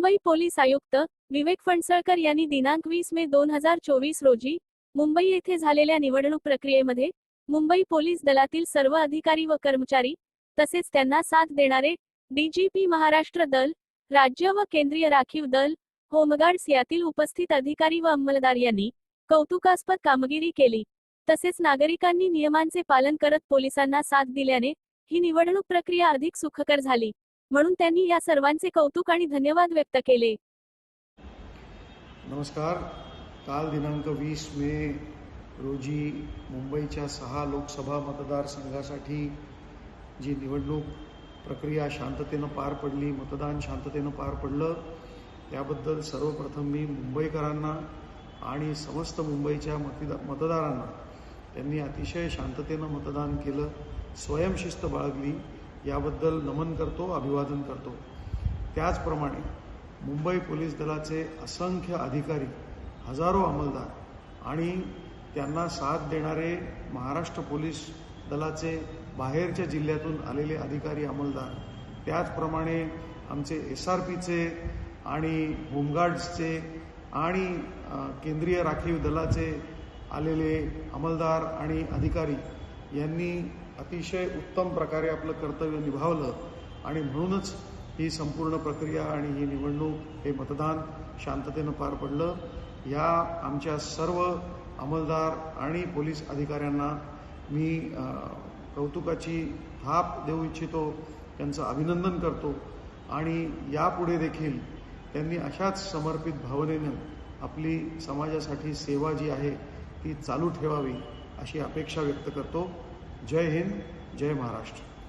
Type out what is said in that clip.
Mumbai police आयुक्त विवेक फणसळकर यांनी दिनांक वीस मे दोन हजार चोवीस रोजी मुंबई येथे झालेल्या निवडणूक प्रक्रियेमध्ये मुंबई पोलीस दलातील सर्व अधिकारी व कर्मचारी तसेच त्यांना साथ देणारे डीजीपी महाराष्ट्र दल राज्य व केंद्रीय राखीव दल होमगार्ड्स यातील उपस्थित अधिकारी व अंमलदार यांनी कौतुकास्पद कामगिरी केली. तसेच नागरिकांनी नियमांचे पालन करत पोलिसांना साथ दिल्याने ही निवडणूक प्रक्रिया अधिक सुखकर झाली. म्हणून त्यांनी या सर्वांचे कौतुक आणि धन्यवाद व्यक्त केले. नमस्कार. काल दिनांक वीस मे रोजी मुंबईच्या सहा लोकसभा मतदारसंघासाठी जी निवडणूक प्रक्रिया शांततेनं पार पडली मतदान शांततेनं पार पडलं त्याबद्दल सर्वप्रथम मी मुंबईकरांना आणि समस्त मुंबईच्या मतदा मतदारांना त्यांनी अतिशय शांततेनं मतदान केलं स्वयंशिस्त बाळगली. याबद्दल नमन करतो अभिवादन करतो. त्याचप्रमाणे मुंबई पोलीस दलाचे असंख्य अधिकारी हजारो अंमलदार आणि त्यांना साथ देणारे महाराष्ट्र पोलीस दलाचे बाहेरच्या जिल्ह्यातून आलेले अधिकारी अंमलदार त्याचप्रमाणे आमचे एस आर पीचे आणि होमगार्ड्सचे आणि केंद्रीय राखीव दलाचे आलेले अंमलदार आणि अधिकारी यांनी अतिशय उत्तम प्रकारे आपलं कर्तव्य निभावलं आणि म्हणूनच ही संपूर्ण प्रक्रिया आणि ही निवडणूक हे मतदान शांततेनं पार पडलं. या आमच्या सर्व अंमलदार आणि पोलीस अधिकाऱ्यांना मी कौतुकाची थाप देऊ इच्छितो त्यांचं अभिनंदन करतो आणि यापुढे देखील त्यांनी अशाच समर्पित भावनेनं आपली समाजासाठी सेवा जी आहे ती चालू ठेवावी. अशी अपेक्षा व्यक्त करतो. जय हिंद जय महाराष्ट्र.